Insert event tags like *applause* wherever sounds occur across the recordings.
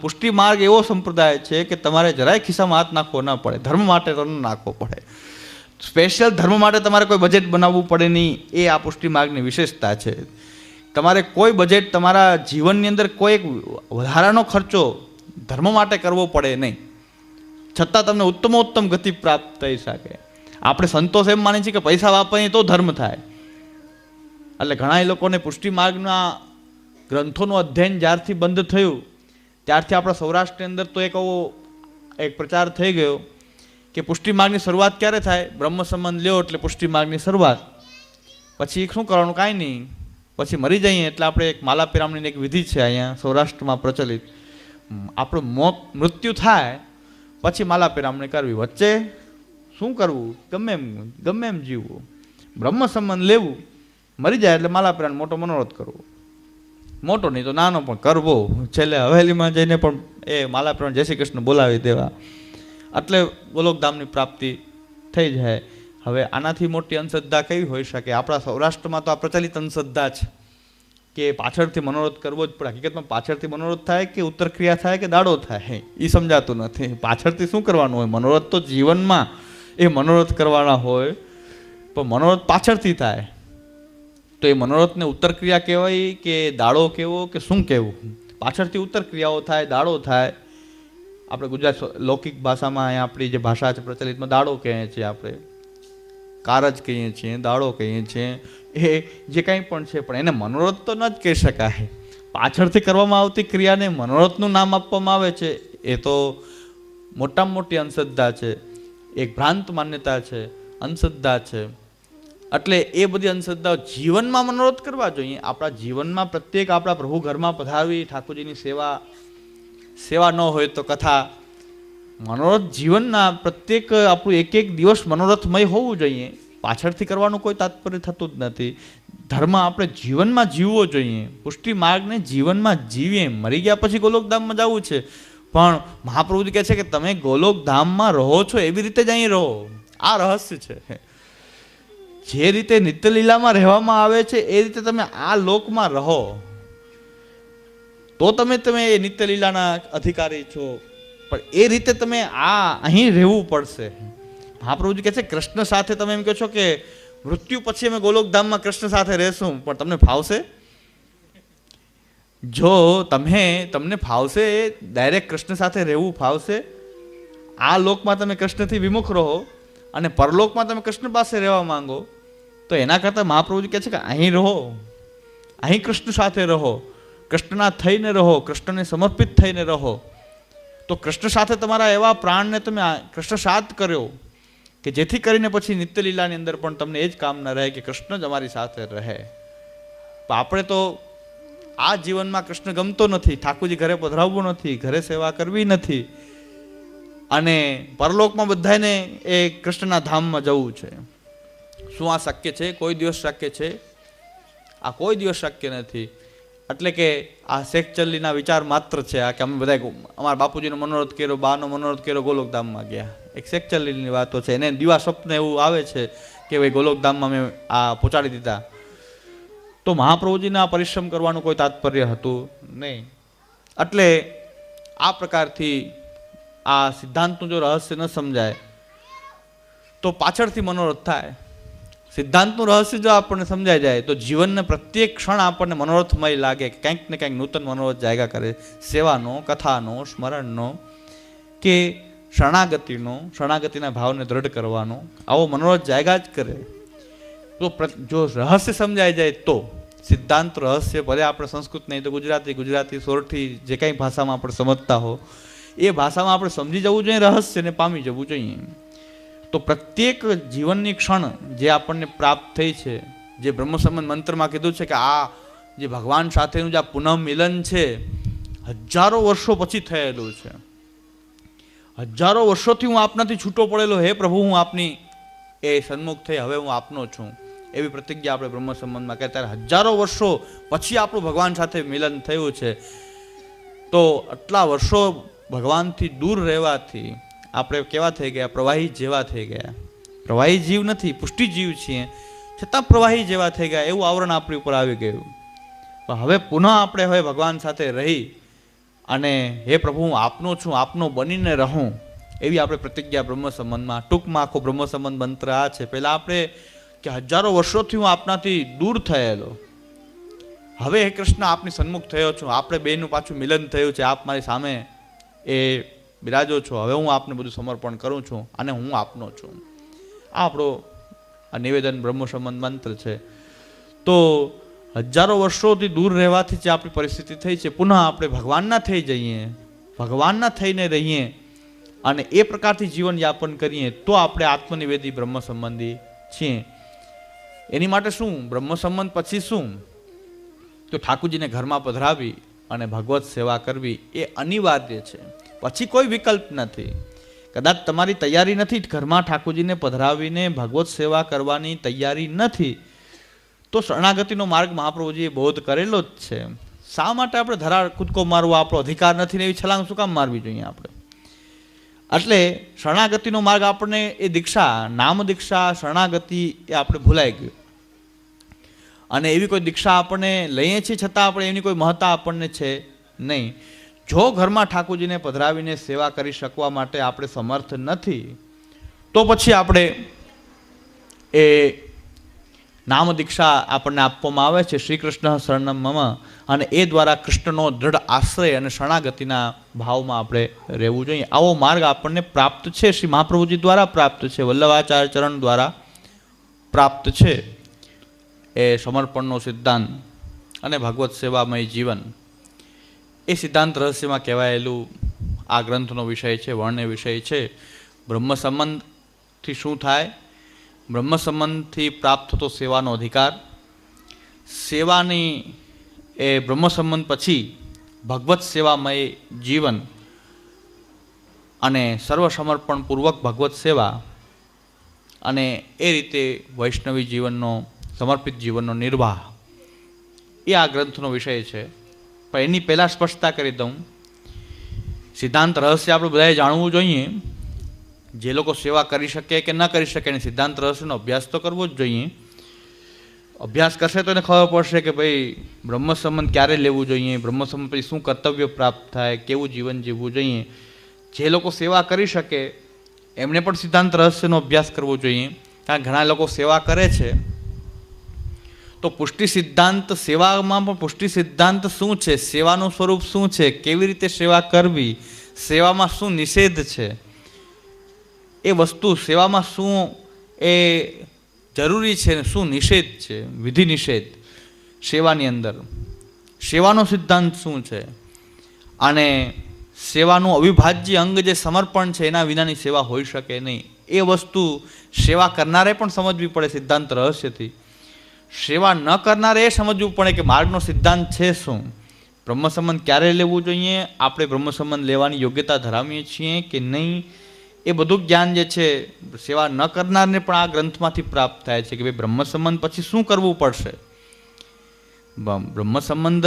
પુષ્ટિ માર્ગ એવો સંપ્રદાય છે કે તમારે જરાય ખિસ્સામાં હાથ નાખવો ન પડે. ધર્મ માટે નાખવો પડે. સ્પેશિયલ ધર્મ માટે તમારે કોઈ બજેટ બનાવવું પડે નહીં. એ આ પુષ્ટિ માર્ગની વિશેષતા છે. તમારે કોઈ બજેટ તમારા જીવનની અંદર કોઈ એક વધારાનો ખર્ચો ધર્મ માટે કરવો પડે નહીં. છતાં તમને ઉત્તમોત્તમ ગતિ પ્રાપ્ત થઈ શકે. આપણે સંતોષ એમ માની છીએ કે પૈસા વાપરીએ તો ધર્મ થાય. એટલે ઘણા લોકોને પુષ્ટિ માર્ગના ગ્રંથોનું અધ્યયન જ્યારથી બંધ થયું, ત્યારથી આપણા સૌરાષ્ટ્રની અંદર તો એક એવો એક પ્રચાર થઈ ગયો કે પુષ્ટિ માર્ગની શરૂઆત ક્યારે થાય? બ્રહ્મ સંબંધ લ્યો એટલે પુષ્ટિ માર્ગની શરૂઆત. પછી શું કરવાનું? કાંઈ નહીં. પછી મરી જઈએ એટલે આપણે એક માલા પિરામણીની એક વિધિ છે અહીંયા સૌરાષ્ટ્રમાં પ્રચલિત. આપણું મોત મૃત્યુ થાય, પછી માલા પિરામણી કરવી. વચ્ચે શું કરવું? ગમે એમ ગમે એમ જીવવું. બ્રહ્મ સંબંધ લેવું. મરી જાય એટલે માલા પિરાણ મોટો મનોરથ કરવો. મોટો નહીં તો નાનો પણ કરવો. છેલ્લે હવેલીમાં જઈને પણ એ માલા પિરાણ જય શ્રી કૃષ્ણ બોલાવી દેવા. એટલે ગોલોકધામની પ્રાપ્તિ થઈ જાય. હવે આનાથી મોટી અંધશ્રદ્ધા કઈ હોઈ શકે? આપણા સૌરાષ્ટ્રમાં તો આ પ્રચલિત અંધશ્રદ્ધા છે કે પાછળથી મનોરથ કરવો જ પડે. હકીકતમાં પાછળથી મનોરથ થાય કે ઉત્તર ક્રિયા થાય કે દાડો થાય? એ સમજાતું નથી. પાછળથી શું કરવાનું હોય? મનોરથ તો જીવનમાં એ મનોરથ કરવાના હોય. પણ મનોરથ પાછળથી થાય. તો એ મનોરથને ઉત્તર ક્રિયા કહેવાય કે દાડો કહેવો કે શું કહેવું? પાછળથી ઉત્તર ક્રિયાઓ થાય, દાડો થાય. આપણે ગુજરાત લૌકિક ભાષામાં આપણી જે ભાષા છે પ્રચલિતમાં દાડો કહીએ છીએ આપણે. કારજ કહીએ છીએ, દાડો કહીએ છીએ. એ જે કંઈ પણ છે, પણ એને મનોરથ તો ન જ કહી શકાય. પાછળથી કરવામાં આવતી ક્રિયાને મનોરથનું નામ આપવામાં આવે છે. એ તો મોટામાં મોટી અંધશ્રદ્ધા છે. એક ભ્રાંત માન્યતા છે. અંધશ્રદ્ધા છે. એટલે એ બધી અંધશ્રદ્ધાઓ જીવનમાં મનોરથ કરવા જોઈએ. આપણા જીવનમાં પ્રત્યેક આપણા પ્રભુ ઘરમાં પધારવી, ઠાકોરજીની સેવા સેવા ન હોય તો કથા. મનોરથ જીવનના પ્રત્યેક આપણું એક એક દિવસ મનોરથમય હોવું જોઈએ. પાછળથી કરવાનું કોઈ તાત્પર્ય થતું જ નથી. ધર્મ આપણે જીવનમાં જીવવો જોઈએ. પુષ્ટિ માર્ગને જીવનમાં જીવીએ. મરી ગયા પછી ગોલોકધામમાં જવું છે. પણ મહાપ્રભુજી કહે છે કે તમે ગોલોકધામમાં રહો છો એવી રીતે જ અહીં રહો. આ રહસ્ય છે. જે રીતે નિત્યલીલામાં રહેવામાં આવે છે, એ રીતે તમે આ લોકમાં રહો. તો તમે તમે એ નિત્યલીલાના અધિકારી છો. પણ એ રીતે તમે આ અહીં રહેવું પડશે. મહાપ્રભુજી કહે છે, કૃષ્ણ સાથે તમે એમ કહો છો કે, મૃત્યુ પછી અમે ગોલોકધામમાં કૃષ્ણ સાથે રહેશું. પણ તમને ફાવશે? જો તમે, તમને ફાવશે, ડાયરેક્ટ કૃષ્ણ સાથે રહેવું ફાવશે, આ લોકમાં તમે કૃષ્ણથી વિમુખ રહો અને પરલોકમાં તમે કૃષ્ણ પાસે રહેવા માંગો તો એના કરતાં મહાપ્રભુજી કહે છે કે અહીં રહો. અહીં કૃષ્ણ સાથે રહો. કૃષ્ણના થઈને રહો. કૃષ્ણને સમર્પિત થઈને રહો. તો કૃષ્ણ સાથે તમારા એવા પ્રાણને તમે કૃષ્ણ સાથ કર્યો કે જેથી કરીને પછી નિત્યલીલાની અંદર પણ તમને એ જ કામ ન રહે કે કૃષ્ણ જ અમારી સાથે રહે. આપણે તો આ જીવનમાં કૃષ્ણ ગમતો નથી. ઠાકોરજી ઘરે પધરાવવું નથી, ઘરે સેવા કરવી નથી. અને પરલોકમાં બધાને એ કૃષ્ણના ધામમાં જવું છે. શું આ શક્ય છે? કોઈ દિવસ શક્ય છે? આ કોઈ દિવસ શક્ય નથી. એટલે કે આ શેખચલ્લીના વિચાર માત્ર છે આ કે અમે બધા અમારા બાપુજીનો મનોરથ કર્યો, બાનો મનોરથ કર્યો, ગોલોકધામમાં ગયા. એક શેખચલ્લીની વાતો છે. એને દિવા સ્વપ્ન એવું આવે છે કે ભાઈ ગોલોકધામમાં મેં આ પહોંચાડી દીધા. તો મહાપ્રભુજીના પરિશ્રમ કરવાનું કોઈ તાત્પર્ય હતું નહીં. એટલે આ પ્રકારથી આ સિદ્ધાંતનું જો રહસ્ય ન સમજાય, તો પાછળથી મનોરથ થાય. સિદ્ધાંતનું રહસ્ય જો આપણને સમજાઈ જાય, તો જીવનને પ્રત્યેક ક્ષણ આપણને મનોરથમય લાગે કંઈક ને કંઈક નૂતન મનોરથ જાયગા કરે. સેવાનો, કથાનો, સ્મરણનો કે શરણાગતિનો, શરણાગતિના ભાવને દ્રઢ કરવાનો. આવો મનોરથ જાયગા જ કરે. તો જો રહસ્ય સમજાઈ જાય તો સિદ્ધાંત રહસ્ય, ભલે આપણે સંસ્કૃત નહીં તો ગુજરાતી ગુજરાતી, સોરઠી જે કાંઈ ભાષામાં આપણે સમજતા હો, એ ભાષામાં આપણે સમજી જવું જોઈએ, રહસ્યને પામી જવું જોઈએ. તો પ્રત્યેક જીવનની ક્ષણ જે આપણને પ્રાપ્ત થઈ છે, જે બ્રહ્મ સંબંધ મંત્રમાં કીધું છે કે આ જે ભગવાન સાથેનું જે આ પુનઃ મિલન છે, હજારો વર્ષો પછી થયેલું છે. હજારો વર્ષોથી હું આપનાથી છૂટો પડેલો, હે પ્રભુ, હું આપની એ સન્મુખ થઈ, હવે હું આપનો છું. એવી પ્રતિજ્ઞા આપણે બ્રહ્મ સંબંધમાં કહેતા હજારો વર્ષો પછી આપણું ભગવાન સાથે મિલન થયું છે. તો આટલા વર્ષો ભગવાનથી દૂર રહેવાથી આપણે કેવા થઈ ગયા? પ્રવાહી જેવા થઈ ગયા. પ્રવાહી જીવ નથી, પુષ્ટિ જીવ છીએ. છતાં પ્રવાહી જેવા થઈ ગયા, એવું આવરણ આપણી ઉપર આવી ગયું. પણ હવે પુનઃ આપણે હવે ભગવાન સાથે રહી અને હે પ્રભુ, હું આપનો છું, આપનો બનીને રહું, એવી આપણે પ્રતિજ્ઞા બ્રહ્મ સંબંધમાં ટૂંકમાં આખો બ્રહ્મ સંબંધ મંત્ર આ છે. પહેલાં આપણે કે હજારો વર્ષોથી હું આપનાથી દૂર થયેલો. હવે હે કૃષ્ણ, આપની સન્મુખ થયો છું. આપણે બેનું પાછું મિલન થયું છે. આપ મારી સામે એ બિરાજો છો. હવે હું આપને બધું સમર્પણ કરું છું અને હું આપનો છું. આ આપણો આ નિવેદન બ્રહ્મ સંબંધ મંત્ર છે. તો હજારો વર્ષોથી દૂર રહેવાથી જે આપણી પરિસ્થિતિ થઈ છે, પુનઃ આપણે ભગવાનના થઈ જઈએ, ભગવાનના થઈને રહીએ અને એ પ્રકારથી જીવન યાપન કરીએ, તો આપણે આત્મનિવેદી બ્રહ્મ સંબંધી છીએ. એની માટે શું? બ્રહ્મ સંબંધ પછી શું? તો ઠાકુરજીને ઘરમાં પધરાવી અને ભગવત સેવા કરવી એ અનિવાર્ય છે. પછી કોઈ વિકલ્પ નથી. કદાચ તમારી તૈયારી નથી, ઘરમાં ઠાકુરજીને પધરાવીને ભગવત સેવા કરવાની તૈયારી નથી, તો શરણાગતિનો માર્ગ મહાપ્રભુજીએ બોધ કરેલો જ છે. શા માટે આપણે ધરા કૂદકો મારવો? આપણો અધિકાર નથી ને એવી છલાંગ શું કામ મારવી જોઈએ આપણે? એટલે શરણાગતિનો માર્ગ આપણને એ દીક્ષા, નામ દીક્ષા, શરણાગતિ એ આપણે ભૂલાઈ ગયું. અને એવી કોઈ દીક્ષા આપણને લઈએ છીએ છતાં આપણે એની કોઈ મહત્તા આપણને છે નહીં. જો ઘરમાં ઠાકોરજીને પધરાવીને સેવા કરી શકવા માટે આપણે સમર્થ નથી, તો પછી આપણે એ નામ દીક્ષા આપણને આપવામાં આવે છે શ્રી કૃષ્ણ શરણમ મમ અને એ દ્વારા કૃષ્ણનો દૃઢ આશ્રય અને શરણાગતિના ભાવમાં આપણે રહેવું જોઈએ. આવો માર્ગ આપણને પ્રાપ્ત છે, શ્રી મહાપ્રભુજી દ્વારા પ્રાપ્ત છે, વલ્લભાચાર્ય ચરણ દ્વારા પ્રાપ્ત છે. એ સમર્પણનો સિદ્ધાંત અને ભગવત સેવામય જીવન એ સિદ્ધાંત રહસ્યમાં કહેવાયેલું આ ગ્રંથનો વિષય છે, વર્ણ્ય વિષય છે. બ્રહ્મ સંબંધથી શું થાય? બ્રહ્મ સંબંધથી પ્રાપ્ત થતો સેવાનો અધિકાર. સેવાની એ બ્રહ્મ સંબંધ પછી ભગવત સેવામય જીવન અને સર્વસમર્પણપૂર્વક ભગવત સેવા અને એ રીતે વૈષ્ણવી જીવનનો, સમર્પિત જીવનનો નિર્વાહ. એ આ ગ્રંથનો વિષય છે. પણ એની પહેલાં સ્પષ્ટતા કરી દઉં. સિદ્ધાંત રહસ્ય આપણે બધાએ જાણવું જોઈએ. જે લોકો સેવા કરી શકે કે ન કરી શકે, એને સિદ્ધાંત રહસ્યનો અભ્યાસ તો કરવો જ જોઈએ. અભ્યાસ કરશે તો એને ખબર પડશે કે ભાઈ બ્રહ્મ સંબંધ ક્યારે લેવું જોઈએ? બ્રહ્મ સંબંધ પછી શું કર્તવ્ય પ્રાપ્ત થાય? કેવું જીવન જીવવું જોઈએ? જે લોકો સેવા કરી શકે એમણે પણ સિદ્ધાંત રહસ્યનો અભ્યાસ કરવો જોઈએ. કારણ ઘણા લોકો સેવા કરે છે. તો પુષ્ટિ સિદ્ધાંત સેવામાં પણ પુષ્ટિ સિદ્ધાંત શું છે? સેવાનું સ્વરૂપ શું છે? કેવી રીતે સેવા કરવી? સેવામાં શું નિષેધ છે? એ વસ્તુ સેવામાં શું એ જરૂરી છે શું નિષેધ છે? વિધિ નિષેધ સેવાની અંદર. સેવાનો સિદ્ધાંત શું છે? અને સેવાનું અવિભાજ્ય અંગ જે સમર્પણ છે એના વિનાની સેવા હોઈ શકે નહીં. એ વસ્તુ સેવા કરનારે પણ સમજવી પડે સિદ્ધાંત રહસ્યથી. સેવા ન કરનારે એ સમજવું પડે કે માર્ગનો સિદ્ધાંત છે શું? બ્રહ્મ સંબંધ ક્યારે લેવું જોઈએ? આપણે બ્રહ્મ સંબંધ લેવાની યોગ્યતા ધરાવીએ છીએ કે નહીં? એ બધું જ્ઞાન જે છે, સેવા ન કરનારને પણ આ ગ્રંથમાંથી પ્રાપ્ત થાય છે કે ભાઈ બ્રહ્મ સંબંધ પછી શું કરવું પડશે? બ્રહ્મસંબંધ બ્રહ્મ સંબંધ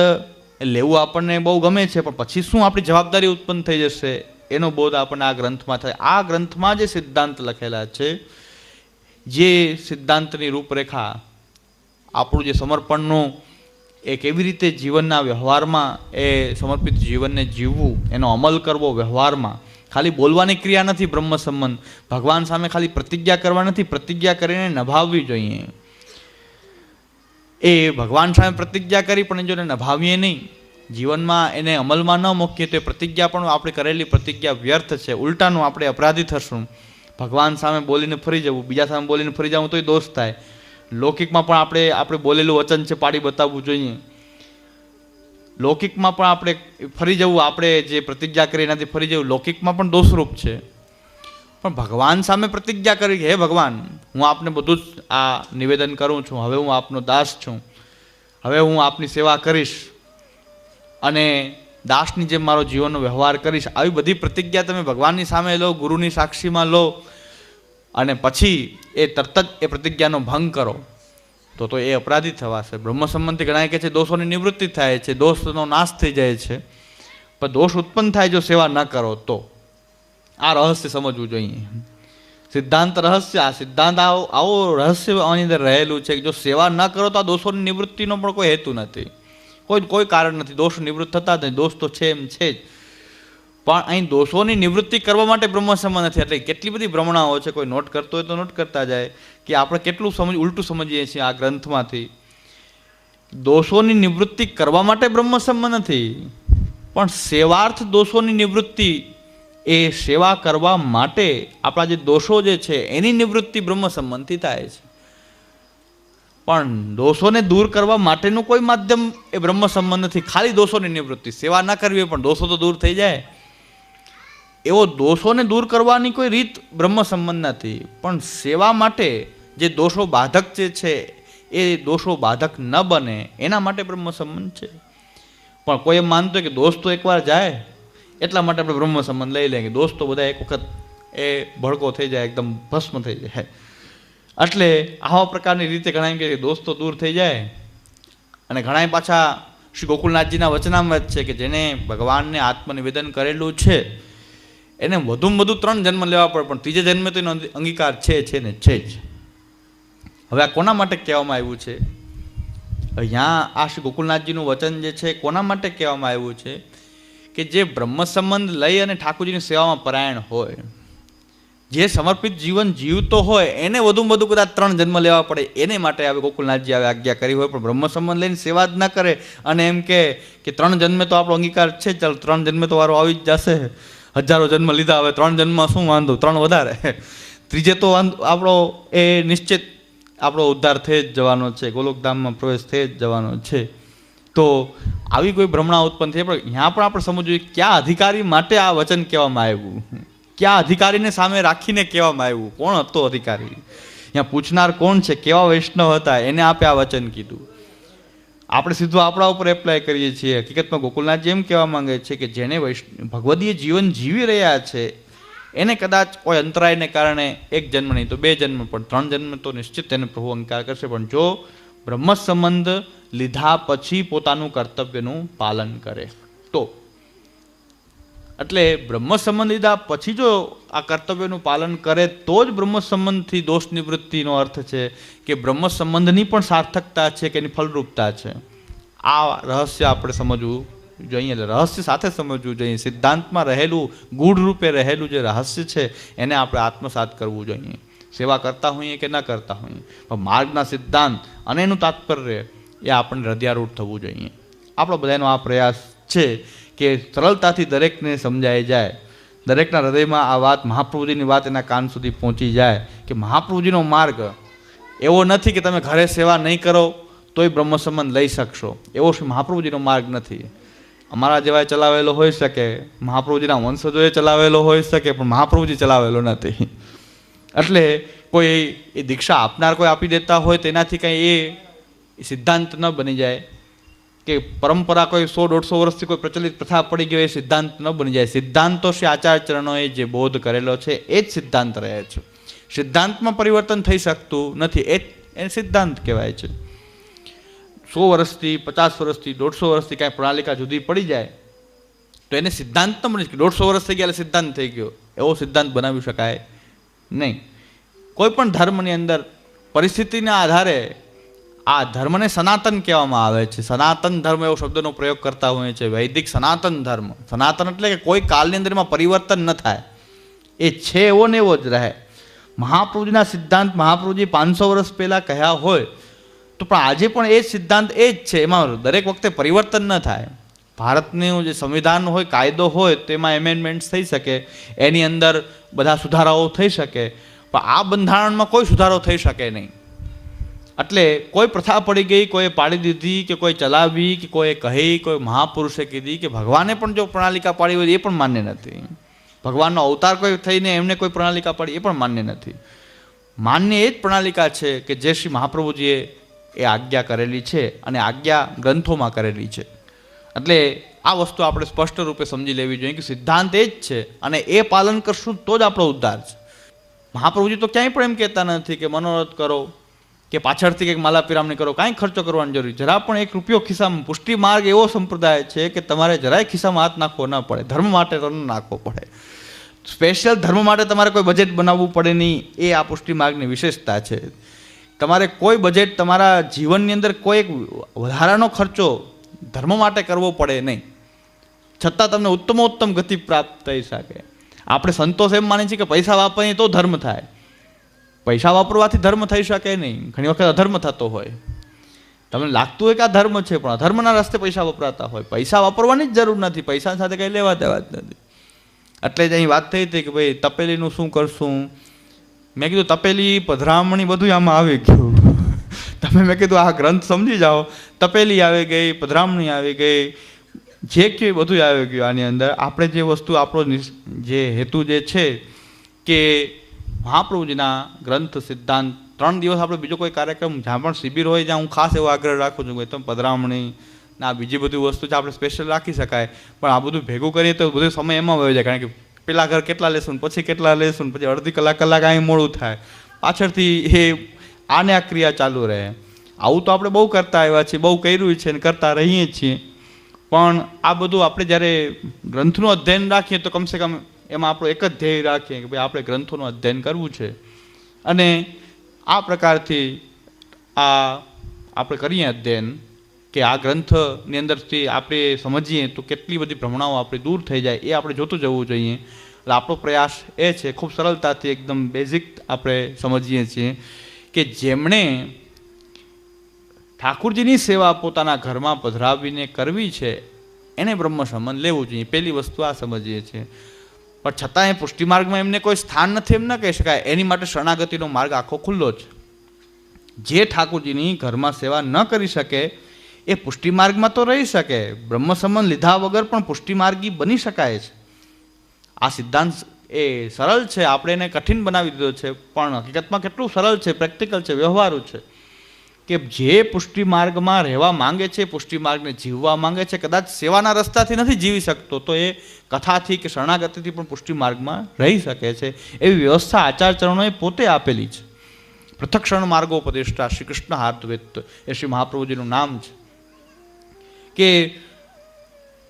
લેવું આપણને બહુ ગમે છે, પણ પછી શું આપણી જવાબદારી ઉત્પન્ન થઈ જશે? એનો બોધ આપણને આ ગ્રંથમાં થાય. આ ગ્રંથમાં જે સિદ્ધાંત લખેલા છે, જે સિદ્ધાંતની રૂપરેખા આપણું જે સમર્પણનું એ કેવી રીતે જીવનના વ્યવહારમાં એ સમર્પિત જીવનને જીવવું, એનો અમલ કરવો વ્યવહારમાં, ખાલી બોલવાની ક્રિયા નથી બ્રહ્મ સંબંધ ભગવાન સામે ખાલી પ્રતિજ્ઞા કરવા નથી, પ્રતિજ્ઞા કરીને નભાવવી જોઈએ. એ ભગવાન સામે પ્રતિજ્ઞા કરી પણ જો નભાવીએ નહીં. જીવનમાં એને અમલમાં ન મૂકીએ તો એ પ્રતિજ્ઞા પણ આપણે કરેલી પ્રતિજ્ઞા વ્યર્થ છે. ઉલટાનું આપણે અપરાધી થશું. ભગવાન સામે બોલીને ફરી જવું, બીજા સામે બોલીને ફરી જવું તોય દોષ થાય. લૌકિકમાં પણ આપણે આપણે બોલેલું વચન છે, પાડી બતાવવું જોઈએ. લૌકિકમાં પણ આપણે ફરી જવું, આપણે જે પ્રતિજ્ઞા કરી એનાથી ફરી જવું, લૌકિકમાં પણ દોષરૂપ છે. પણ ભગવાન સામે પ્રતિજ્ઞા કરી હે ભગવાન, હું આપને બધું જ આ નિવેદન કરું છું, હવે હું આપનો દાસ છું, હવે હું આપની સેવા કરીશ. અને દાસની જેમ મારો જીવનનો વ્યવહાર કરીશ, આવી બધી પ્રતિજ્ઞા તમે ભગવાનની સામે લો, ગુરુની સાક્ષીમાં લો અને પછી એ તરત જ એ પ્રતિજ્ઞાનો ભંગ કરો, તો તો એ અપરાધી થવાશે. બ્રહ્મ સંબંધી ગણાય કે છે દોષોની નિવૃત્તિ થાય છે, દોષનો નાશ થઈ જાય છે. પણ દોષ ઉત્પન્ન થાય જો સેવા ન કરો, તો આ રહસ્ય સમજવું જોઈએ. સિદ્ધાંત રહસ્ય, આ સિદ્ધાંત આવો આવો રહસ્ય આની અંદર રહેલું છે કે જો સેવા ન કરો તો આ દોષોની નિવૃત્તિનો પણ કોઈ હેતુ નથી. કોઈ કોઈ કારણ નથી. દોષ નિવૃત્ત થતા જ નહીં. દોષ તો છે એમ છે જ. પણ અહીં દોષોની નિવૃત્તિ કરવા માટે બ્રહ્મ સંબંધ નથી. એટલે કેટલી બધી ભ્રમણાઓ છે, કોઈ નોટ કરતો હોય તો નોટ કરતા જાય કે આપણે કેટલું સમજ, ઉલટું સમજીએ છીએ આ ગ્રંથમાંથી. દોષોની નિવૃત્તિ કરવા માટે બ્રહ્મ સંબંધ નથી, પણ સેવાર્થ દોષોની નિવૃત્તિ એ સેવા કરવા માટે આપણા જે દોષો જે છે, એની નિવૃત્તિ બ્રહ્મ સંબંધથી થાય છે. પણ દોષોને દૂર કરવા માટેનું કોઈ માધ્યમ એ બ્રહ્મ સંબંધ નથી. ખાલી દોષોની નિવૃત્તિ. સેવા ના કરવી પણ દોષો તો દૂર થઈ જાય. એવો દોષોને દૂર કરવાની કોઈ રીત બ્રહ્મ સંબંધ નથી. પણ સેવા માટે જે દોષો બાધક જે છે, એ દોષો બાધક ન બને, એના માટે બ્રહ્મ સંબંધ છે. પણ કોઈ એમ માનતો કે દોષ તો એકવાર જાય, એટલા માટે આપણે બ્રહ્મ સંબંધ લઈ લઈએ કે દોષ તો બધા એક વખત એ ભડકો થઈ જાય, એકદમ ભસ્મ થઈ જાય. એટલે આવા પ્રકારની રીતે ઘણા એમ કે દોષ તો દૂર થઈ જાય. અને ઘણા પાછા શ્રી ગોકુલનાથજીના વચનામૃત છે કે જેને ભગવાનને આત્મનિવેદન કરેલું છે. એને વધુમાં વધુ ત્રણ જન્મ લેવા પડે, પણ ત્રીજે જન્મે તો એનો અંગીકાર છે છે ને છે જ. હવે આ કોના માટે કહેવામાં આવ્યું છે? અહીંયા આ શ્રી ગોકુલનાથજીનું વચન જે છે, કોના માટે કહેવામાં આવ્યું છે? કે જે બ્રહ્મ સંબંધ લઈ અને ઠાકોરજીની સેવામાં પરાયણ હોય, જે સમર્પિત જીવન જીવતો હોય, એને વધુમાં વધુ કદાચ ત્રણ જન્મ લેવા પડે, એને માટે આવે ગોકુલનાથજી આવે આજ્ઞા કરી હોય, પણ બ્રહ્મ સંબંધ લઈને સેવા જ ના કરે. અને એમ કે ત્રણ જન્મે તો આપણો અંગીકાર છે, ચાલ ત્રણ જન્મે તો વારો આવી જ જશે. હજારો જન્મ લીધા, હવે ત્રણ જન્મમાં શું વાંધો? ત્રણ વધારે. ત્રીજે તો આપણો એ નિશ્ચિત આપણો ઉદ્ધાર થઈ જ જવાનો છે. ગોલોકધામમાં પ્રવેશ થઈ જ જવાનો છે. તો આવી કોઈ ભ્રમણા ઉત્પન્ન થઈ, પણ અહીંયા પણ આપણે સમજવું જોઈએ કયા અધિકારી માટે આ વચન કહેવામાં આવ્યું. કયા અધિકારીને સામે રાખીને કહેવામાં આવ્યું? કોણ હતો અધિકારી? અહીંયા પૂછનાર કોણ છે? કેવા વૈષ્ણવ હતા? એને આપે આ વચન કીધું. આપણે સીધું આપણા ઉપર એપ્લાય કરીએ છીએ. હકીકતમાં ગોકુલનાથ જેમ કહેવા માંગે છે કે જેને ભગવદીય જીવન જીવી રહ્યા છે, એને કદાચ કોઈ અંતરાયને કારણે એક જન્મ નહીં તો બે જન્મ, પણ ત્રણ જન્મ તો નિશ્ચિત તેને પ્રભુ અંકાર કરશે. પણ જો બ્રહ્મ સંબંધ લીધા પછી પોતાનું કર્તવ્યનું પાલન કરે, તો એટલે બ્રહ્મ સંબંધ લીધા પછી જો આ કર્તવ્યનું પાલન કરે, તો જ બ્રહ્મ સંબંધથી દોષ નિવૃત્તિનો અર્થ છે કે બ્રહ્મ સંબંધની પણ સાર્થકતા છે કે એની ફલરૂપતા છે. આ રહસ્ય આપણે સમજવું જોઈએ, એટલે રહસ્ય સાથે સમજવું જોઈએ. સિદ્ધાંતમાં રહેલું ગૂઢ રૂપે રહેલું જે રહસ્ય છે, એને આપણે આત્મસાત કરવું જોઈએ. સેવા કરતા હોઈએ કે ન કરતા હોઈએ. પણ માર્ગના સિદ્ધાંત અને એનું તાત્પર્ય એ આપણને હૃદયારૂઢ થવું જોઈએ. આપણો બધાનો આ પ્રયાસ છે કે સરળતાથી દરેકને સમજાઈ જાય. દરેકના હૃદયમાં આ વાત મહાપ્રભુજીની વાત એના કાન સુધી પહોંચી જાય કે મહાપ્રભુજીનો માર્ગ. એવો નથી કે તમે ઘરે સેવા નહીં કરો, તોય બ્રહ્મ સંબંધ લઈ શકશો. એવો મહાપ્રભુજીનો માર્ગ નથી. અમારા જેવાય ચલાવેલો હોઈ શકે, મહાપ્રભુજીના વંશજોએ ચલાવેલો હોઈ શકે, પણ મહાપ્રભુજી ચલાવેલો નથી. એટલે કોઈ એ દીક્ષા આપનાર કોઈ આપી દેતા હોય, તેનાથી કંઈ એ સિદ્ધાંત ન બની જાય. કે પરંપરા કોઈ સો, દોઢસો વર્ષથી કોઈ પ્રચલિત પ્રથા પડી ગયો, એ સિદ્ધાંત ન બની જાય. સિદ્ધાંતો શ્રી આચાર્યચરણોએ જે બોધ કરેલો છે, એ જ સિદ્ધાંત રહે છે. સિદ્ધાંતમાં પરિવર્તન થઈ શકતું નથી, એ એ સિદ્ધાંત કહેવાય છે. સો વર્ષથી, પચાસ વર્ષથી, દોઢસો વર્ષથી કાંઈ પ્રણાલિકા જુદી પડી જાય, તો એને સિદ્ધાંત ન બની દોઢસો વર્ષ થઈ ગયા સિદ્ધાંત થઈ ગયો. એવો સિદ્ધાંત બનાવી શકાય નહીં. કોઈ પણ ધર્મની અંદર પરિસ્થિતિના આધારે આ ધર્મને સનાતન કહેવામાં આવે છે. સનાતન ધર્મ એવો શબ્દનો પ્રયોગ કરતા હોઈએ છે. વૈદિક સનાતન ધર્મ. સનાતન એટલે કે કોઈ કાલની અંદરમાં પરિવર્તન ન થાય. એ છે એવો ને એવો જ રહે. મહાપ્રભુજીના સિદ્ધાંત મહાપ્રભુજી પાંચસો વર્ષ પહેલાં કહ્યા હોય, તો પણ આજે પણ એ સિદ્ધાંત એ જ છે. એમાં દરેક વખતે પરિવર્તન ન થાય. ભારતનું જે સંવિધાન હોય, કાયદો હોય તેમાં એમેન્ડમેન્ટ્સ થઈ શકે. એની અંદર બધા સુધારાઓ થઈ શકે. પણ આ બંધારણમાં કોઈ સુધારો થઈ શકે નહીં. એટલે કોઈ પ્રથા પડી ગઈ કોઈ પાડી દીધી કે કોઈ ચલાવી, કે કોઈ કહી, કોઈ મહાપુરુષે કીધી કે ભગવાને પણ જો પ્રણાલિકા પાડી હોય એ પણ માન્ય નથી. ભગવાનનો અવતાર કોઈ થઈને એમને કોઈ પ્રણાલિકા પાડી એ પણ માન્ય નથી. માન્ય એ જ પ્રણાલિકા છે કે જે શ્રી મહાપ્રભુજીએ એ આજ્ઞા કરેલી છે અને આજ્ઞા ગ્રંથોમાં કરેલી છે. એટલે આ વસ્તુ આપણે સ્પષ્ટ રૂપે સમજી લેવી જોઈએ કે સિદ્ધાંત એ જ છે અને એ પાલન કરશું તો જ આપણો ઉદ્ધાર છે. મહાપ્રભુજી તો ક્યાંય પણ એમ કહેતા નથી કે મનોરથ કરો કે પાછળથી કંઈક માલા પિરામણી કરો, કાંઈ ખર્ચો કરવાની જરૂર. જરા પણ એક રૂપિયો ખિસ્સામાં, પુષ્ટિ માર્ગ એવો સંપ્રદાય છે કે તમારે જરાય ખિસ્સામાં હાથ નાખવો ન પડે. ધર્મ માટે નાખવો પડે. સ્પેશિયલ ધર્મ માટે તમારે કોઈ બજેટ બનાવવું પડે નહીં, એ આ પુષ્ટિ માર્ગની વિશેષતા છે. તમારે કોઈ બજેટ તમારા જીવનની અંદર કોઈ એક વધારાનો ખર્ચો ધર્મ માટે કરવો પડે નહીં. છતાં તમને ઉત્તમોત્તમ ગતિ પ્રાપ્ત થઈ શકે. આપણે સંતોષ એમ માની છીએ કે પૈસા વાપરીએ તો ધર્મ થાય. પૈસા વાપરવાથી ધર્મ થઈ શકે નહીં. ઘણી વખત અધર્મ થતો હોય. તમને લાગતું હોય કે આ ધર્મ છે, પણ અધર્મના રસ્તે પૈસા વપરાતા હોય. પૈસા વાપરવાની જ જરૂર નથી. પૈસા સાથે કંઈ લેવા દેવા જ નથી. એટલે જ અહીં વાત થઈ હતી કે ભાઈ, તપેલીનું શું કરશું? મેં કીધું, તપેલી, પધરામણી બધું આમાં આવી ગયું. *laughs* તમે મેં કીધું, આ ગ્રંથ સમજી જાઓ. તપેલી આવી ગઈ, પધરામણી આવી ગઈ. જે કે બધું આવી ગયું આની અંદર. આપણે જે વસ્તુ, આપણો જે હેતુ જે છે કે મહાપ્રભુજીના ગ્રંથ સિદ્ધાંત, ત્રણ દિવસ આપણે બીજો કોઈ કાર્યક્રમ જ્યાં પણ શિબિર હોય, જ્યાં હું ખાસ એવો આગ્રહ રાખું છું કે તો પધરામણી ના બીજી બધી વસ્તુ છે, આપણે સ્પેશિયલ રાખી શકાય. પણ આ બધું ભેગું કરીએ તો બધો સમય એમાં વયો જાય, કારણ કે પેલા ઘર કેટલા લેશું પછી કેટલા લેશું પછી અડધી કલાક કલાક અહીં મોડું થાય. પાછળથી એ આને આ ક્રિયા ચાલુ રહે. આવું તો આપણે બહુ કરતા આવ્યા છીએ, બહુ કર્યું છે ને કરતા રહીએ છીએ. પણ આ બધું આપણે જ્યારે ગ્રંથનું અધ્યયન રાખીએ તો કમસે કમ એમાં આપણો એક જ ધ્યેય રાખીએ કે ભાઈ આપણે ગ્રંથોનું અધ્યયન કરવું છે. અને આ પ્રકારથી આ આપણે કરીએ અધ્યયન કે આ ગ્રંથની અંદરથી આપણે સમજીએ તો કેટલી બધી ભ્રમણાઓ આપણી દૂર થઈ જાય એ આપણે જોતું જવું જોઈએ. એટલે આપણો પ્રયાસ એ છે, ખૂબ સરળતાથી એકદમ બેઝિક આપણે સમજીએ છીએ કે જેમણે ઠાકુરજીની સેવા પોતાના ઘરમાં પધરાવીને કરવી છે, એને બ્રહ્મ સંબંધ લેવું જોઈએ. પહેલી વસ્તુ આ સમજીએ છીએ. પણ છતાં એ પુષ્ટિ માર્ગમાં એમને કોઈ સ્થાન નથી એમ ન કહી શકાય. એની માટે શરણાગતિનો માર્ગ આખો ખુલ્લો છે જે ઠાકુરજીની ઘરમાં સેવા ન કરી શકે, એ પુષ્ટિ માર્ગમાં તો રહી શકે. બ્રહ્મ સંબંધ લીધા વગર પણ પુષ્ટિ માર્ગી બની શકાય છે. આ સિદ્ધાંત એ સરળ છે. આપણે એને કઠિન બનાવી દીધો છે. પણ હકીકતમાં કેટલું સરળ છે, પ્રેક્ટિકલ છે, વ્યવહારુ છે. કે જે પુષ્ટિ માર્ગમાં રહેવા માંગે છે પુષ્ટિ માર્ગને જીવવા માંગે છે, કદાચ સેવાના રસ્તાથી નથી જીવી શકતો, તો એ કથાથી કે શરણાગતિથી પણ પુષ્ટિ માર્ગમાં રહી શકે છે. એવી વ્યવસ્થા આચારચરણોએ પોતે આપેલી છે. પૃથક્ષણ માર્ગોપદેષ્ટા શ્રી કૃષ્ણ હાર્દવેત્ત એ શ્રી મહાપ્રભુજીનું નામ છે. કે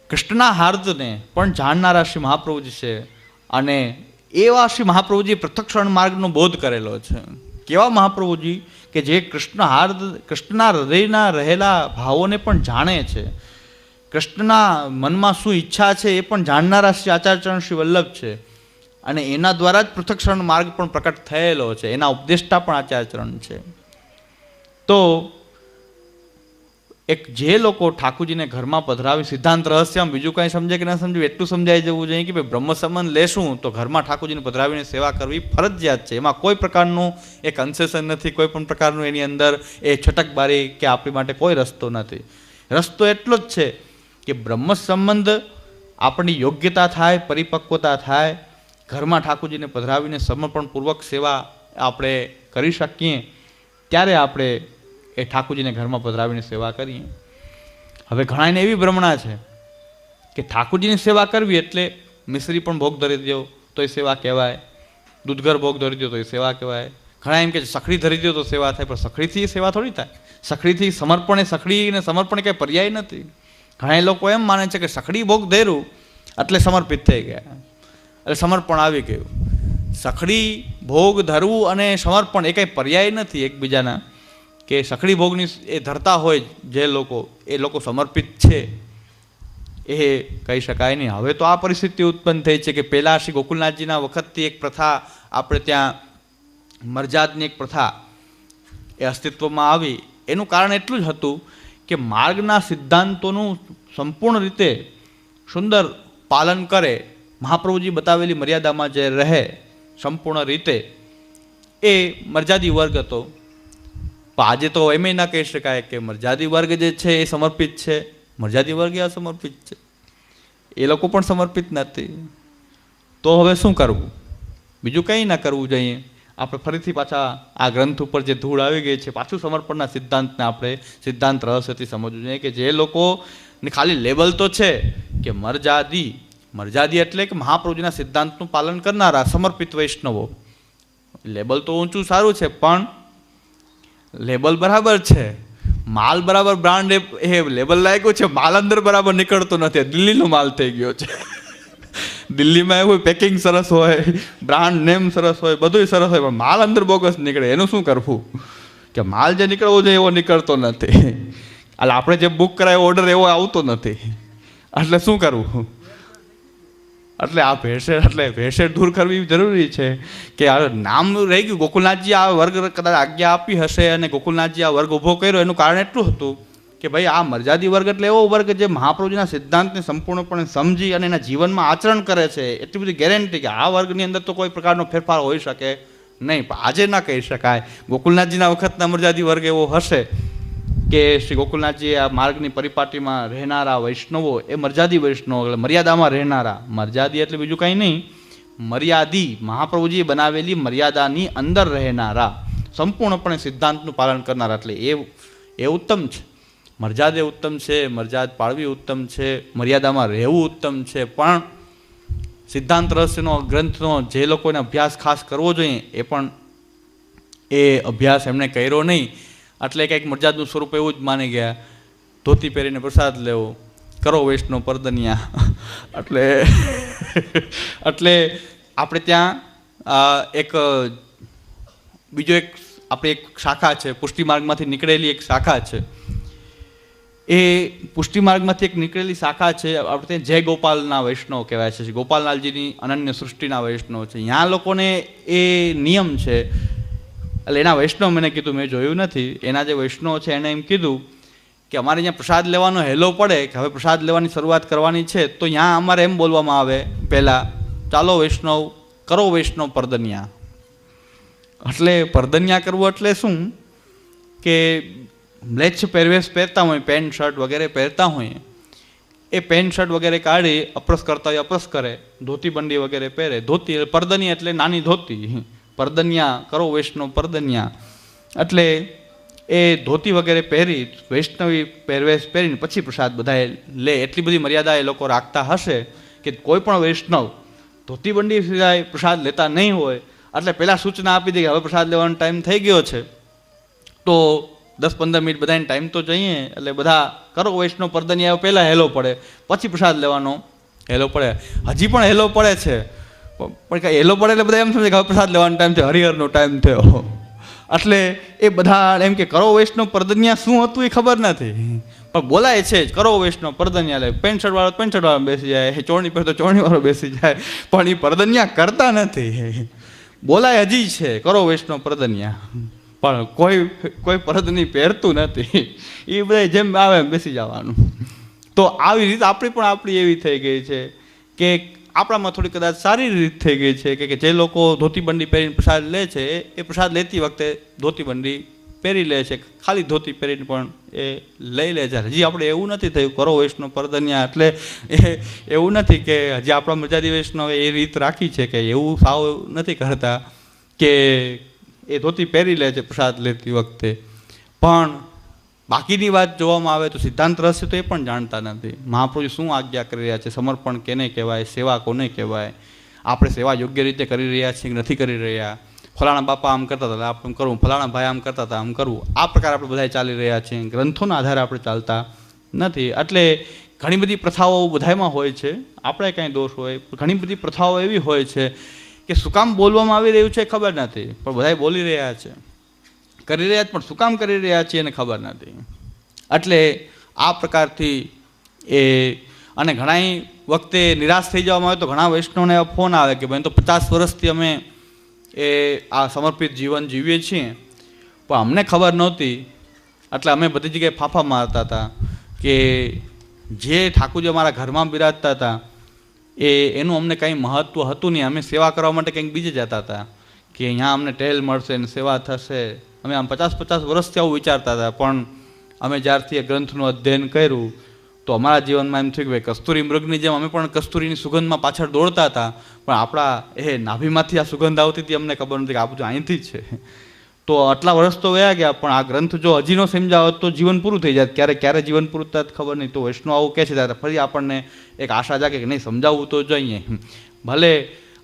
કૃષ્ણના હાર્દને પણ જાણનારા શ્રી મહાપ્રભુજી છે અને એવા શ્રી મહાપ્રભુજી પૃથક્ષણ માર્ગનો બોધ કરેલો છે. કેવા મહાપ્રભુજી? કે જે કૃષ્ણ હાર્દ કૃષ્ણના હૃદયના રહેલા ભાવોને પણ જાણે છે. કૃષ્ણના મનમાં શું ઈચ્છા છે એ પણ જાણનારા શ્રી આચાર્યચરણ શ્રી વલ્લભ છે. અને એના દ્વારા જ પૃથક્ષણ માર્ગ પણ પ્રકટ થયેલો છે. એના ઉપદેષ્ટા પણ આચાર્યચરણ છે. તો એક જે લોકો ઠાકુરજીને ઘરમાં પધરાવી સિદ્ધાંત રહસ્યમ બીજું કાંઈ સમજે કે ના સમજે, એટલું સમજાઈ જવું જોઈએ કે ભાઈ સંબંધ લેશું તો ઘરમાં ઠાકુરજીને પધરાવીને સેવા કરવી ફરજિયાત છે. એમાં કોઈ પ્રકારનું એ કન્સેશન નથી, કોઈ પણ પ્રકારનું એની અંદર એ છટકબારી કે આપણી માટે કોઈ રસ્તો નથી. રસ્તો એટલો જ છે કે બ્રહ્મ સંબંધ આપણી યોગ્યતા થાય, પરિપક્વતા થાય, ઘરમાં ઠાકુરજીને પધરાવીને સમર્પણપૂર્વક સેવા આપણે કરી શકીએ, ત્યારે આપણે એ ઠાકુરજીને ઘરમાં પધરાવીને સેવા કરીએ. હવે ઘણાને એવી ભ્રમણા છે કે ઠાકુરજીની સેવા કરવી એટલે મિશ્રી પણ ભોગ ધરી દો તો એ સેવા કહેવાય, દૂધઘર ભોગ ધરી દો તો એ સેવા કહેવાય. ઘણા એમ કે સખડી ધરી દો તો સેવા થાય, પણ સખડીથી સેવા થોડી થાય. સખડીથી સમર્પણ એ સખડીને સમર્પણ કંઈ પર્યાય નથી. ઘણા લોકો એમ માને છે કે સખડી ભોગ ધર્યું એટલે સમર્પિત થઈ ગયા. એટલે સમર્પણ આવી ગયું. સખડી ભોગ ધરવું અને સમર્પણ એ કંઈ પર્યાય નથી એકબીજાના. કે સખડી ભોગની એ ધરતા હોય જે લોકો, એ લોકો સમર્પિત છે, એ કહી શકાય નહીં. હવે તો આ પરિસ્થિતિ ઉત્પન્ન થઈ છે કે પહેલાં શ્રી ગોકુલનાથજીના વખતથી એક પ્રથા આપણે ત્યાં મરજાદની એક પ્રથા એ અસ્તિત્વમાં આવી. એનું કારણ એટલું જ હતું કે માર્ગના સિદ્ધાંતોનું સંપૂર્ણ રીતે સુંદર પાલન કરે, મહાપ્રભુજી બતાવેલી મર્યાદામાં જે રહે સંપૂર્ણ રીતે, એ મર્યાદી વર્ગ હતો. પણ આજે તો એમ ના કહી શકાય કે મર્યાદી વર્ગ જે છે એ સમર્પિત છે. મર્યાદી વર્ગ એ અસમર્પિત છે. એ લોકો પણ સમર્પિત નથી. તો હવે શું કરવું? બીજું કંઈ ના કરવું જોઈએ. આપણે ફરીથી પાછા આ ગ્રંથ ઉપર જે ધૂળ આવી ગઈ છે, પાછું સમર્પણના સિદ્ધાંતને આપણે સિદ્ધાંત રહસ્યથી સમજવું જોઈએ કે જે લોકોને ખાલી લેબલ તો છે કે મરજાદી મરજાદી એટલે કે મહાપ્રભુજીના સિદ્ધાંતનું પાલન કરનારા સમર્પિત વૈષ્ણવો. લેબલ તો ઊંચું સારું છે, પણ લેબલ બરાબર છે. માલ બરાબર બ્રાન્ડ એ લેબલ લાગ્યું છે, માલ અંદર બરાબર નીકળતો નથી. દિલ્હીનો માલ થઈ ગયો છે. દિલ્હીમાં એવું પેકિંગ સરસ હોય, બ્રાન્ડ નેમ સરસ હોય, બધુંય સરસ હોય, પણ માલ અંદર બોગસ નીકળે. એનું શું કરવું? કે માલ જે નીકળવો જોઈએ, એવો નીકળતો નથી. એટલે આપણે જે બુક કરાયો ઓર્ડર એવો આવતો નથી. એટલે શું કરવું? એટલે આ ભેળસેળ એટલે ભેળસેળ દૂર કરવી જરૂરી છે કે આ નામ રહી ગયું. ગોકુલનાથજી આ વર્ગ કદાચ આજ્ઞા આપી હશે અને ગોકુલનાથજી આ વર્ગ ઊભો કર્યો. એનું કારણ એટલું હતું કે ભાઈ આ મર્યાદી વર્ગ એટલે એવો વર્ગ જે મહાપ્રભુજીના સિદ્ધાંતને સંપૂર્ણપણે સમજી અને એના જીવનમાં આચરણ કરે છે. એટલી બધી ગેરંટી કે આ વર્ગની અંદર તો કોઈ પ્રકારનો ફેરફાર હોઈ શકે નહીં. પણ આજે ના કહી શકાય. ગોકુલનાથજીના વખતના મર્યાદી વર્ગ એવો હશે. કે શ્રી ગોકુલનાથજી આ માર્ગની પરિપાટીમાં રહેનારા વૈષ્ણવો, એ મર્યાદી વૈષ્ણવો, એટલે મર્યાદામાં રહેનારા. મર્યાદી એટલે બીજું કંઈ નહીં. મર્યાદી મહાપ્રભુજીએ બનાવેલી મર્યાદાની અંદર રહેનારા. સંપૂર્ણપણે સિદ્ધાંતનું પાલન કરનારા. એટલે એ એ ઉત્તમ છે. મર્યાદે ઉત્તમ છે, મર્યાદ પાળવી ઉત્તમ છે, મર્યાદામાં રહેવું ઉત્તમ છે. પણ સિદ્ધાંત રહસ્યનો, ગ્રંથનો જે લોકોને અભ્યાસ ખાસ કરવો જોઈએ, એ પણ એ અભ્યાસ એમણે કર્યો નહીં. એટલે કંઈક મરજાદનું સ્વરૂપ એવું જ માની ગયા. ધોતી પહેરીને પ્રસાદ લેવો. કરો વૈષ્ણવ પરદનિયા. *laughs* એટલે એટલે આપણે ત્યાં એક, બીજો એક, આપણી એક શાખા છે, પુષ્ટિ માર્ગમાંથી નીકળેલી એક શાખા છે. એ પુષ્ટિ માર્ગમાંથી એક નીકળેલી શાખા છે, આપણે ત્યાં જય ગોપાલના વૈષ્ણવ કહેવાય છે. ગોપાલલાલજીની અનન્ય સૃષ્ટિના વૈષ્ણવ છે. ત્યાં લોકોને એ નિયમ છે એટલે એના વૈષ્ણવ મને કીધું, મેં જોયું નથી. એના જે વૈષ્ણવ છે એણે એમ કીધું કે અમારે અહીંયા પ્રસાદ લેવાનો હેલો પડે, કે હવે પ્રસાદ લેવાની શરૂઆત કરવાની છે, તો ત્યાં અમારે એમ બોલવામાં આવે પહેલાં, ચાલો વૈષ્ણવ, કરો વૈષ્ણવ પરદન્યા. એટલે પરદન્યા કરવું એટલે શું? કે બ્લેચ પહેરવેશ પહેરતા હોય, પેન્ટ, શર્ટ વગેરે પહેરતા હોય, એ પેન્ટ, શર્ટ વગેરે કાઢી, અપ્રસ કરતા હોય, અપ્રસ કરે, ધોતી બંડી વગેરે પહેરે. ધોતી એટલે પરદનિયા એટલે નાની ધોતી. પરદનિયા, કરો વૈષ્ણવ પરદન્યા. એટલે એ ધોતી વગેરે પહેરી, વૈષ્ણવી પહેરવેશ પહેરીને પછી પ્રસાદ બધાએ લે. એટલી બધી મર્યાદા એ લોકો રાખતા હશે કે કોઈ પણ વૈષ્ણવ ધોતી બંડી સિવાય પ્રસાદ લેતા નહીં હોય. એટલે પહેલાં સૂચના આપી દે કે હવે પ્રસાદ લેવાનો ટાઈમ થઈ ગયો છે. તો દસ પંદર મિનિટ બધાને ટાઈમ તો જોઈએ. એટલે બધા કરો વૈષ્ણવ પરદનિયા પહેલાં હેલો પડે. પછી પ્રસાદ લેવાનો હેલો પડે. હજી પણ હેલો પડે છે. પણ કાંઈ હેલો પડે એટલે બધા એમ સમજે કે પ્રસાદ લેવાનો ટાઈમ છે હરિહરનો ટાઈમ થયો. એટલે એ બધા એમ કે કરો વૈષ્ણવ પરદનિયા, શું હતું એ ખબર નથી. પણ બોલાય છે જ, કરો વૈષ્ણવ પરદન્યા લે. પેન્ટ શર્ટ વાળો પેન્ટ શર્ટ વાળો બેસી જાય ચોરણી પહેરતો ચોરણી વાળો બેસી જાય, પણ એ પરદન્યા કરતા નથી. બોલાય હજી છે, કરો વૈષ્ણવ પરદન્યા. પણ કોઈ કોઈ પરદની પહેરતું નથી. એ બધા જેમ આવે બેસી જવાનું. તો આવી રીતે આપણી પણ આપણી એવી થઈ ગઈ છે કે આપણામાં થોડી કદાચ સારી રીત થઈ ગઈ છે કે જે લોકો ધોતી બંડી પહેરીને પ્રસાદ લે છે, એ પ્રસાદ લેતી વખતે ધોતી બંડી પહેરી લે છે, ખાલી ધોતી પહેરીને પણ એ લઈ લે છે. હજી આપણે એવું નથી થયું, કરો વૈષ્ણવ પરદન્યા, એટલે એ એવું નથી કે હજી આપણા મજાદી વૈષ્ણવે એ રીત રાખી છે કે એવું સાવ નથી કરતા કે એ ધોતી પહેરી લે છે પ્રસાદ લેતી વખતે. પણ બાકીની વાત જોવામાં આવે તો સિદ્ધાંત રહસ્ય તો એ પણ જાણતા નથી. મહાપુરુષ શું આજ્ઞા કરી રહ્યા છે? સમર્પણ કેને કહેવાય? સેવા કોને કહેવાય? આપણે સેવા યોગ્ય રીતે કરી રહ્યા છીએ કે નથી કરી રહ્યા? ફલાણા બાપા આમ કરતા હતા, આપણે કરવું. ફલાણા ભાઈ આમ કરતા હતા, આમ કરવું. આ પ્રકાર આપણે બધા ચાલી રહ્યા છીએ. ગ્રંથોના આધારે આપણે ચાલતા નથી. એટલે ઘણી બધી પ્રથાઓ બધામાં હોય છે. આપણે કાંઈ દોષ હોય. ઘણી બધી પ્રથાઓ એવી હોય છે કે શું કામ બોલવામાં આવી રહ્યું છે ખબર નથી. પણ બધા બોલી રહ્યા છે. કરી રહ્યા પણ શું કામ કરી રહ્યા છીએ એને ખબર નથી એટલે આ પ્રકારથી એ અને ઘણા વખતે નિરાશ થઈ જવામાં આવે તો ઘણા વૈષ્ણવને ફોન આવે કે ભાઈ તો પચાસ વર્ષથી અમે એ આ સમર્પિત જીવન જીવીએ છીએ. પણ અમને ખબર નહોતી. એટલે અમે બધી જગ્યાએ ફાફા મારતા હતા કે જે ઠાકુરજી અમારા ઘરમાં બિરાજતા હતા, એ એનું અમને કંઈ મહત્ત્વ હતું નહીં. અમે સેવા કરવા માટે કંઈક બીજે જતા હતા કે અહીંયા અમને ટેલ મળશે ને સેવા થશે. અમે આમ પચાસ પચાસ વર્ષથી આવું વિચારતા હતા, પણ અમે જ્યારથી એ ગ્રંથનું અધ્યયન કર્યું, તો અમારા જીવનમાં એમ થયું કે ભાઈ, કસ્તુરી મૃગની જેમ અમે પણ કસ્તુરીની સુગંધમાં પાછળ દોડતા હતા, પણ આપણા એ નાભીમાંથી આ સુગંધ આવતી હતી, અમને ખબર નથી કે આ બધું અહીંથી જ છે. તો આટલા વર્ષ તો ગયા ગયા, પણ આ ગ્રંથ જો હજી ન સમજાવત તો જીવન પૂરું થઈ જાય. ક્યારે ક્યારે જીવન પૂરું થાય ખબર નહીં. તો વૈષ્ણવ આવું કહે છે, ત્યારે ફરી આપણને એક આશા જાગે કે નહીં, સમજાવવું તો જોઈએ. ભલે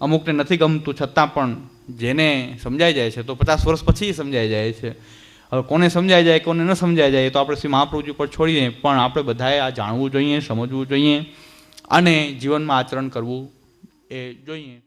અમુકને નથી ગમતું, છતાં પણ જેને સમજાઈ જાય છે, તો પચાસ વર્ષ પછી સમજાઈ જાય છે. હવે કોને સમજાઈ જાય, કોને ન સમજાઈ જાય તો આપણે શ્રી મહાપ્રભુજી પર છોડીએ, પણ આપણે બધાએ આ જાણવું જોઈએ, સમજવું જોઈએ અને જીવનમાં આચરણ કરવું એ જોઈએ.